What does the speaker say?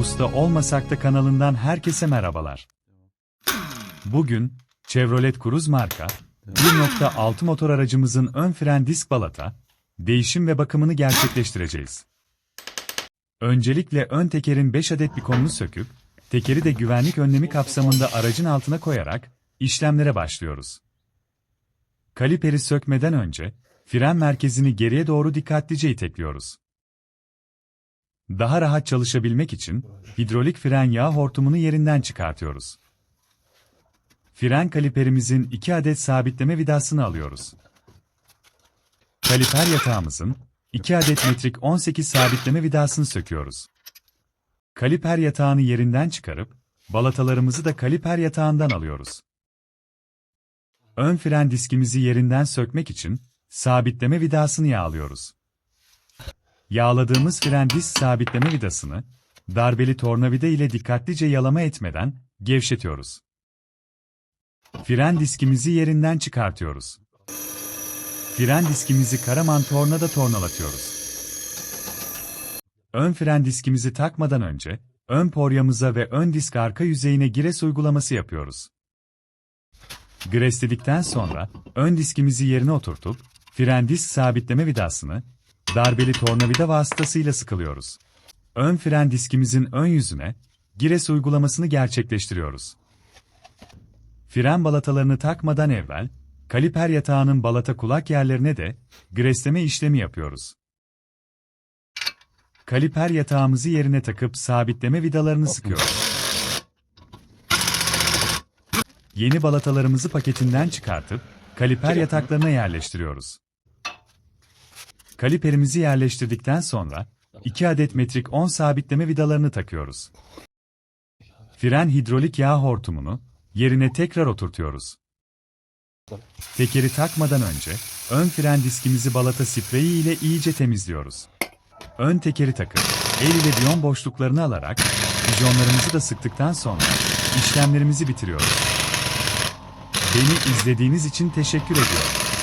Usta Olmasak da kanalından herkese merhabalar. Bugün, Chevrolet Cruze marka, 1.6 motor aracımızın ön fren disk balata, değişim ve bakımını gerçekleştireceğiz. Öncelikle ön tekerin 5 adet bikonunu söküp, tekeri de güvenlik önlemi kapsamında aracın altına koyarak, işlemlere başlıyoruz. Kaliperi sökmeden önce, fren merkezini geriye doğru dikkatlice itekliyoruz. Daha rahat çalışabilmek için hidrolik fren yağ hortumunu yerinden çıkartıyoruz. Fren kaliperimizin 2 adet sabitleme vidasını alıyoruz. Kaliper yatağımızın 2 adet metrik 18 sabitleme vidasını söküyoruz. Kaliper yatağını yerinden çıkarıp balatalarımızı da kaliper yatağından alıyoruz. Ön fren diskimizi yerinden sökmek için sabitleme vidasını yağlıyoruz. Yağladığımız fren disk sabitleme vidasını, darbeli tornavida ile dikkatlice yalama etmeden gevşetiyoruz. Fren diskimizi yerinden çıkartıyoruz. Fren diskimizi Karaman tornada tornalatıyoruz. Ön fren diskimizi takmadan önce, ön poryamıza ve ön disk arka yüzeyine gires uygulaması yapıyoruz. Gresledikten sonra, ön diskimizi yerine oturtup, fren disk sabitleme vidasını, darbeli tornavida vasıtasıyla sıkılıyoruz. Ön fren diskimizin ön yüzüne, gires uygulamasını gerçekleştiriyoruz. Fren balatalarını takmadan evvel, kaliper yatağının balata kulak yerlerine de, gresleme işlemi yapıyoruz. Kaliper yatağımızı yerine takıp sabitleme vidalarını sıkıyoruz. Yeni balatalarımızı paketinden çıkartıp, kaliper yataklarına yerleştiriyoruz. Kaliperimizi yerleştirdikten sonra, 2 adet metrik 10 sabitleme vidalarını takıyoruz. Fren hidrolik yağ hortumunu, yerine tekrar oturtuyoruz. Tekeri takmadan önce, ön fren diskimizi balata spreyi ile iyice temizliyoruz. Ön tekeri takıp, el ile biyon boşluklarını alarak, bijonlarımızı da sıktıktan sonra, işlemlerimizi bitiriyoruz. Beni izlediğiniz için teşekkür ediyorum.